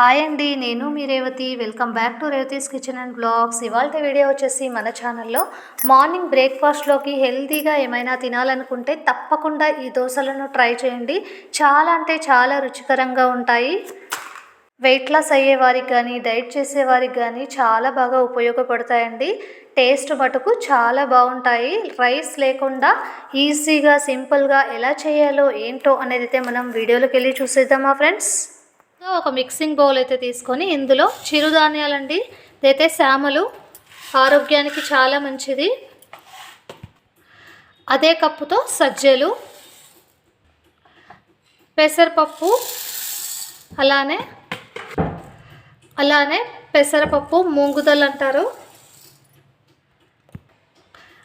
Hi అండి నేను మీ Revathi. Welcome back to Revathi's kitchen and vlogs ఇవాళ వీడియో వచ్చేసి మన ఛానల్లో మార్నింగ్ బ్రేక్ఫాస్ట్లోకి హెల్తీగా ఏమైనా తినాలనుకుంటే తప్పకుండా ఈ దోశలను ట్రై చేయండి. చాలా అంటే చాలా రుచికరంగా ఉంటాయి. వెయిట్ లాస్ అయ్యే వారికి కానీ డైట్ చేసే వారికి కానీ చాలా బాగా ఉపయోగపడతాయండి. టేస్ట్ మటుకు చాలా బాగుంటాయి. రైస్ లేకుండా ఈజీగా సింపుల్గా ఎలా చేయాలో ఏంటో అనేది అయితే మనం వీడియోలోకి వెళ్ళి చూసేద్దామా ఫ్రెండ్స్ ఒక మిక్సింగ్ బౌల్ అయితే తీసుకొని ఇందులో చిరుధాన్యాలండి. ఇదైతే శామలు ఆరోగ్యానికి చాలా మంచిది. అదే కప్పుతో సజ్జలు. పెసరపప్పు. అలానే అలానే పెసరపప్పు మూంగుదలు అంటారు.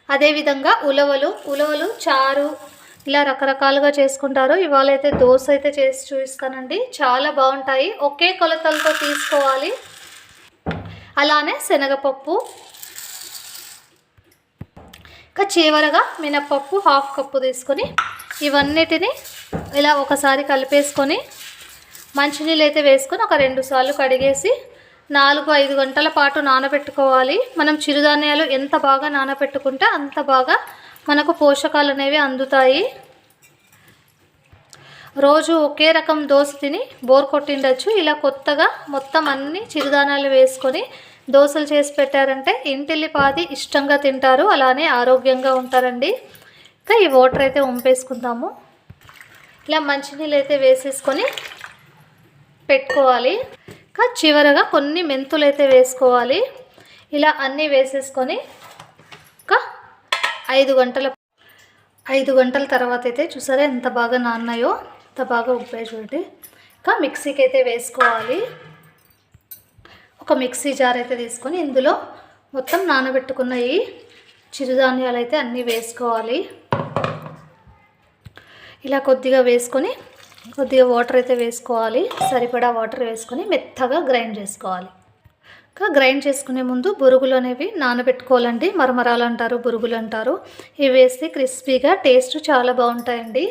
అదేవిధంగా ఉలవలు. ఉలవలు చారు ఇలా రకరకాలుగా చేసుకుంటారు ఇవాళ అయితే దోశ అయితే చేసి చూపిస్తానండి. చాలా బాగుంటాయి. ఒకే కొలతలతో తీసుకోవాలి. అలానే శనగపప్పు. ఇంకా చివరగా మినప్పప్పు హాఫ్ కప్పు తీసుకొని ఇవన్నిటిని ఇలా ఒకసారి కలిపేసుకొని మంచినీళ్ళు అయితే వేసుకొని ఒక రెండు సార్లు కడిగేసి నాలుగు ఐదు గంటల పాటు నానబెట్టుకోవాలి. మనం చిరుధాన్యాలు ఎంత బాగా నానబెట్టుకుంటే అంత బాగా మనకు పోషకాలు అనేవి అందుతాయి. రోజు ఒకే రకం దోశ తిని బోర్ కొట్టిండొచ్చు. ఇలా కొత్తగా మొత్తం అన్ని చిరుధాన్యాలు వేసుకొని దోశలు చేసి పెట్టారంటే ఇంటిల్లిపాది ఇష్టంగా తింటారు. అలానే ఆరోగ్యంగా ఉంటారండి. ఇంకా ఈ వాటర్ అయితే వంపేసుకుందాము. ఇలా మంచినీళ్ళు అయితే వేసేసుకొని పెట్టుకోవాలి. ఇంకా చివరగా కొన్ని మెంతులు అయితే వేసుకోవాలి. ఇలా అన్నీ వేసేసుకొని ఇంకా ఐదు గంటల ఐదు గంటల తర్వాత అయితే చూసారా ఎంత బాగా నాన్నాయో. అంత బాగా ఉప్పాయి చూడండి ఇంకా మిక్సీకి అయితే వేసుకోవాలి. ఒక మిక్సీ జార్ అయితే తీసుకొని ఇందులో మొత్తం నానబెట్టుకున్న ఈ చిరుధాన్యాలు అయితే అన్నీ వేసుకోవాలి. ఇలా కొద్దిగా వేసుకొని కొద్దిగా వాటర్ అయితే వేసుకోవాలి. సరిపడా వాటర్ వేసుకొని మెత్తగా గ్రైండ్ చేసుకోవాలి. ఇంకా గ్రైండ్ చేసుకునే ముందు బురుగులు అనేవి నానబెట్టుకోవాలండి. మరమరాలు అంటారు బురుగులు అంటారు ఇవి వేస్తే క్రిస్పీగా టేస్ట్ చాలా బాగుంటాయండి.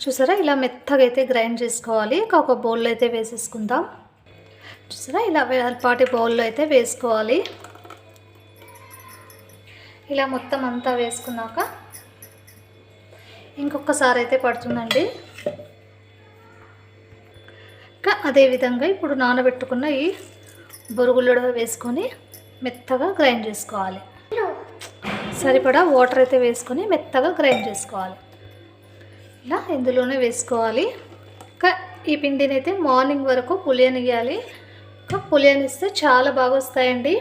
చూసారా? ఇలా మెత్తగా అయితే గ్రైండ్ చేసుకోవాలి. ఇంకా ఒక బౌల్లో అయితే వేసేసుకుందాం. చూసారా? ఇలా వేలపాటి బౌల్లో అయితే వేసుకోవాలి. ఇలా మొత్తం అంతా వేసుకున్నాక ఇంకొకసారి అయితే పడుతుందండి. ఇంకా అదేవిధంగా ఇప్పుడు నానబెట్టుకున్న ఈ బొరుగులు వేసుకొని మెత్తగా గ్రైండ్ చేసుకోవాలి. సరిపడా వాటర్ అయితే వేసుకొని మెత్తగా గ్రైండ్ చేసుకోవాలి. ఇలా ఇందులోనే వేసుకోవాలి. ఇంకా ఈ పిండిని అయితే మార్నింగ్ వరకు పులియనియాలి ఇంకా పులియనిస్తే చాలా బాగా వస్తాయండి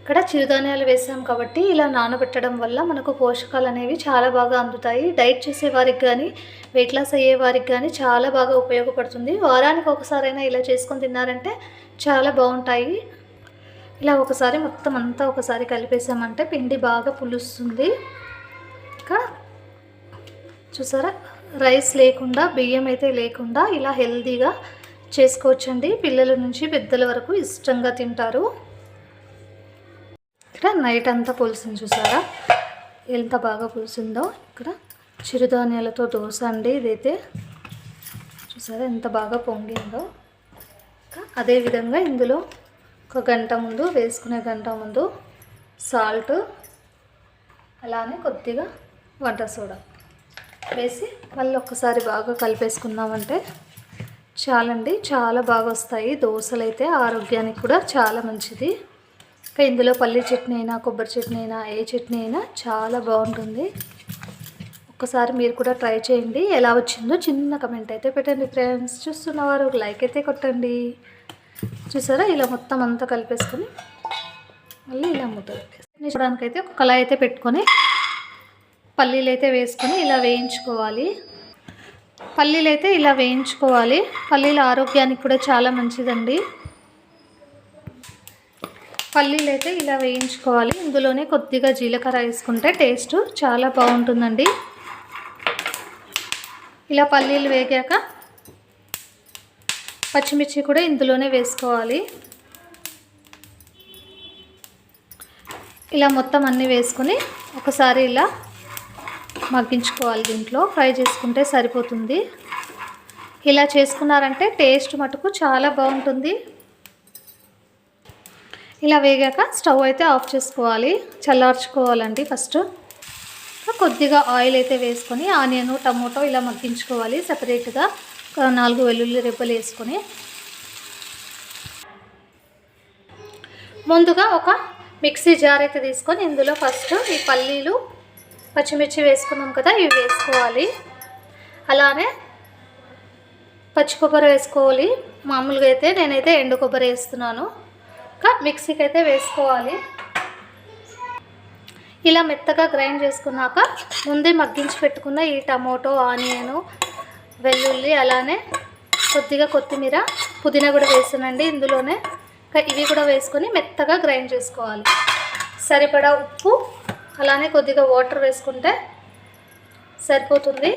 ఇక్కడ చిరుధాన్యాలు వేసాం కాబట్టి ఇలా నానబెట్టడం వల్ల మనకు పోషకాలు అనేవి చాలా బాగా అందుతాయి. డైట్ చేసేవారికి కానీ వెయిట్ లాస్ అయ్యే వారికి కానీ చాలా బాగా ఉపయోగపడుతుంది. వారానికి ఒకసారైనా ఇలా చేసుకొని తిన్నారంటే చాలా బాగుంటాయి. ఇలా ఒకసారి మొత్తం అంతా ఒకసారి కలిపేసామంటే పిండి బాగా పులుస్తుంది. ఇంకా చూసారా? రైస్ లేకుండా బియ్యం అయితే లేకుండా ఇలా హెల్తీగా చేసుకోవచ్చండి. పిల్లల నుంచి పెద్దల వరకు ఇష్టంగా తింటారు. ఇక్కడ నైట్ అంతా పులిసింది చూసారా? ఎంత బాగా పులిసిందో. ఇక్కడ చిరుధాన్యాలతో దోశ అండి ఇదైతే. చూసారా ఎంత బాగా పొంగిందో. అదేవిధంగా ఇందులో ఒక గంట ముందు వేసుకునే గంట ముందు సాల్ట్ అలానే కొద్దిగా వంట సోడా. వేసి మళ్ళీ ఒక్కసారి బాగా కలిపేసుకున్నామంటే చాలండి. చాలా బాగా వస్తాయి. దోశలు అయితే ఆరోగ్యానికి కూడా చాలా మంచిది. ఇంకా ఇందులో పల్లి చట్నీ అయినా కొబ్బరి చట్నీ అయినా ఏ చట్నీ అయినా చాలా బాగుంటుంది. ఒక్కసారి మీరు కూడా ట్రై చేయండి. ఎలా వచ్చిందో చిన్న కమెంట్ అయితే పెట్టండి ఫ్రెండ్స్. చూస్తున్నవారు ఒక లైక్ అయితే కొట్టండి. చూసారా? ఇలా మొత్తం అంతా కలిపేసుకొని మళ్ళీ ఇలా మూత పెట్టేసి చూడడానికైతే ఒక కళాయి అయితే పెట్టుకొని పల్లీలు అయితే వేసుకొని ఇలా వేయించుకోవాలి. పల్లీలు అయితే ఇలా వేయించుకోవాలి. పల్లీలు ఆరోగ్యానికి కూడా చాలా మంచిదండి. పల్లీలు అయితే ఇలా వేయించుకోవాలి. ఇందులోనే కొద్దిగా జీలకర్ర వేసుకుంటే టేస్ట్ చాలా బాగుంటుందండి. ఇలా పల్లీలు వేగాక పచ్చిమిర్చి కూడా ఇందులోనే వేసుకోవాలి. ఇలా మొత్తం అన్నీ వేసుకొని ఒకసారి ఇలా మగ్గించుకోవాలి దీంట్లో. ఫ్రై చేసుకుంటే సరిపోతుంది. ఇలా చేసుకున్నారంటే టేస్ట్ మటుకు చాలా బాగుంటుంది. ఇలా వేగాక స్టవ్ అయితే ఆఫ్ చేసుకోవాలి. చల్లార్చుకోవాలండి ఫస్ట్. కొద్దిగా ఆయిల్ అయితే వేసుకొని ఆనియన్ టమోటో ఇలా మగ్గించుకోవాలి సపరేట్గా. ఒక నాలుగు వెల్లుల్లి రెబ్బలు వేసుకొని. ముందుగా ఒక మిక్సీ జార్ అయితే తీసుకొని ఇందులో ఫస్ట్ ఈ పల్లీలు పచ్చిమిర్చి వేసుకున్నాం కదా ఇవి వేసుకోవాలి. అలానే పచ్చి కొబ్బరి వేసుకోవాలి. మామూలుగా అయితే నేనైతే ఎండు కొబ్బరి వేస్తున్నాను. ఇంకా మిక్సీకి అయితే వేసుకోవాలి. ఇలా మెత్తగా గ్రైండ్ చేసుకున్నాక ముందే మగ్గించి పెట్టుకున్న ఈ టమోటో ఆనియను వెల్లుల్లి అలానే కొద్దిగా కొత్తిమీర పుదీనా కూడా వేసానండి ఇందులోనే. ఇంకా ఇవి కూడా వేసుకొని మెత్తగా గ్రైండ్ చేసుకోవాలి. సరిపడా ఉప్పు అలానే కొద్దిగా వాటర్ వేసుకుంటే సరిపోతుంది.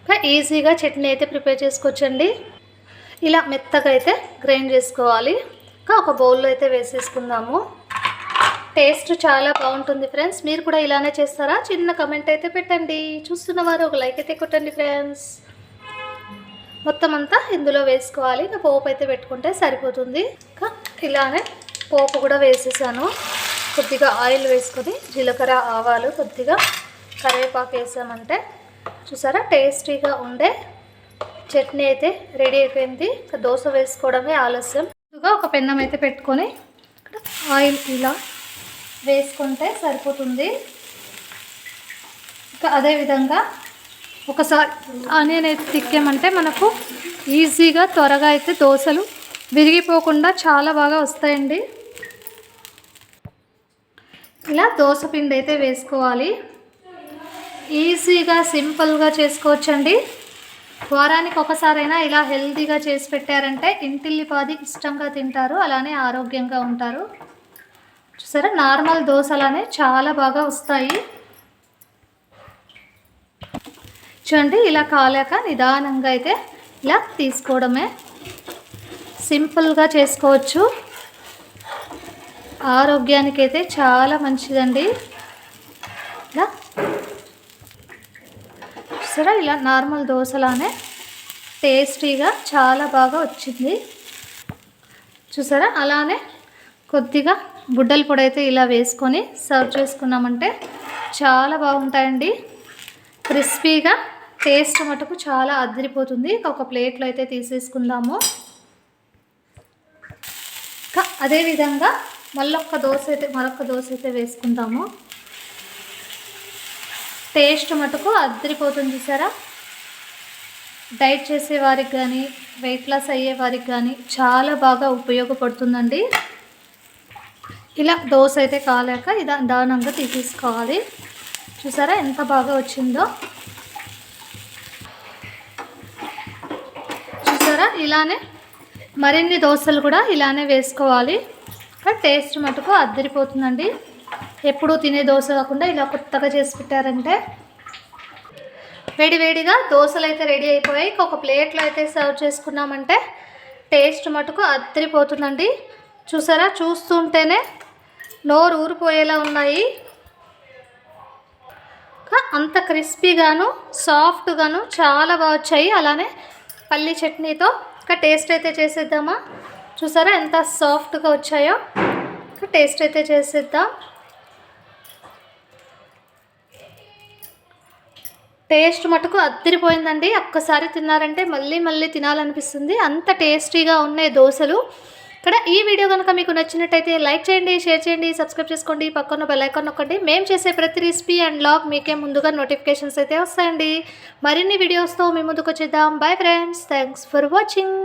ఇంకా ఈజీగా చట్నీ అయితే ప్రిపేర్ చేసుకోవచ్చండి. ఇలా మెత్తగా అయితే గ్రైండ్ చేసుకోవాలి. ఇంకా ఒక బౌల్లో అయితే వేసేసుకుందాము. టేస్ట్ చాలా బాగుంటుంది ఫ్రెండ్స్. మీరు కూడా ఇలానే చేస్తారా? చిన్న కమెంట్ అయితే పెట్టండి. చూస్తున్న వారు ఒక లైక్ అయితే కొట్టండి ఫ్రెండ్స్. మొత్తం అంతా ఇందులో వేసుకోవాలి. ఇంకా పోపు అయితే పెట్టుకుంటే సరిపోతుంది. ఇంకా ఇలానే పోపు కూడా వేసేసాను. కొద్దిగా ఆయిల్ వేసుకొని జీలకర్ర ఆవాలు కొద్దిగా కరివేపాకు వేసామంటే చూసారా? టేస్టీగా ఉండే చట్నీ అయితే రెడీ అయిపోయింది. దోశ వేసుకోవడమే ఆలస్యం. ముందుగా ఒక పెన్నం అయితే పెట్టుకొని ఇక్కడ ఆయిల్ ఇలా వేసుకుంటే సరిపోతుంది. ఇంకా అదేవిధంగా ఒకసారి ఆనియన్ అయితే తిక్కామంటే మనకు ఈజీగా త్వరగా అయితే దోశలు విరిగిపోకుండా చాలా బాగా వస్తాయండి. ఇలా దోశ పిండి అయితే వేసుకోవాలి. ఈజీగా సింపుల్గా చేసుకోవచ్చండి. వారానికి ఒకసారైనా ఇలా హెల్తీగా చేసి పెట్టారంటే ఇంటిల్లిపాది ఇష్టంగా తింటారు అలానే ఆరోగ్యంగా ఉంటారు. చూసారా? నార్మల్ దోశలానే చాలా బాగా వస్తాయి. చూడండి ఇలా కాలేక నిదానంగా అయితే ఇలా తీసుకోవడమే. సింపుల్గా చేసుకోవచ్చు. ఆరోగ్యానికి అయితే చాలా మంచిదండి. ఇలా చూసారా? ఇలా నార్మల్ దోశలానే టేస్టీగా చాలా బాగా వచ్చింది. చూసారా? అలానే కొద్దిగా బుడ్డల పొడి అయితే ఇలా వేసుకొని సర్వ్ చేసుకున్నామంటే చాలా బాగుంటాయండి. క్రిస్పీగా టేస్ట్ మటుకు చాలా అదిరిపోతుంది. ఒక ప్లేట్లో అయితే తీసేసుకుందాము. అదేవిధంగా మళ్ళొక్క దోశ అయితే మరొక దోశ అయితే వేసుకుందాము. టేస్ట్ మటుకు అదిరిపోతుంది చూసారా? డైట్ చేసే వారికి కానీ వెయిట్ లాస్ అయ్యే వారికి కానీ చాలా బాగా ఉపయోగపడుతుందండి. ఇలా దోశ అయితే కాలేక ఇదా దానంగా తీసేసుకోవాలి. చూసారా ఎంత బాగా వచ్చిందో? చూసారా? ఇలానే మరిన్ని దోశలు కూడా ఇలానే వేసుకోవాలి. టేస్ట్ మటుకు అద్దరిపోతుందండి. ఎప్పుడూ తినే దోశ కాకుండా ఇలా కొత్తగా చేసి పెట్టారంటే. వేడివేడిగా దోశలు అయితే రెడీ అయిపోయాయి. ఒక ప్లేట్లో అయితే సర్వ్ చేసుకున్నామంటే టేస్ట్ మటుకు అద్దరిపోతుందండి. చూసారా? చూస్తుంటేనే నోరు ఊరిపోయేలా ఉన్నాయి. అంత క్రిస్పీగాను సాఫ్ట్గాను చాలా బాగా వచ్చాయి. అలానే పల్లి చట్నీతో. ఇంకా టేస్ట్ అయితే చేసేద్దామా? చూసారా ఎంత సాఫ్ట్గా వచ్చాయో? టేస్ట్ అయితే చేసేద్దాం. టేస్ట్ మటుకు అద్దరిపోయిందండి. ఒక్కసారి తిన్నారంటే మళ్ళీ మళ్ళీ తినాలనిపిస్తుంది. అంత టేస్టీగా ఉన్నాయి దోశలు. ఇక్కడ ఈ వీడియో కనుక మీకు నచ్చినట్టయితే లైక్ చేయండి షేర్ చేయండి సబ్స్క్రైబ్ చేసుకోండి పక్కన బెల్ ఐకాన్ నొక్కండి. మేము చేసే ప్రతి రెసిపీ అండ్ లాగ్ మీకే ముందుగా నోటిఫికేషన్స్ అయితే వస్తాయండి. మరిన్ని వీడియోస్తో మీ ముందుకు వచ్చేద్దాం bye friends. Thanks for watching.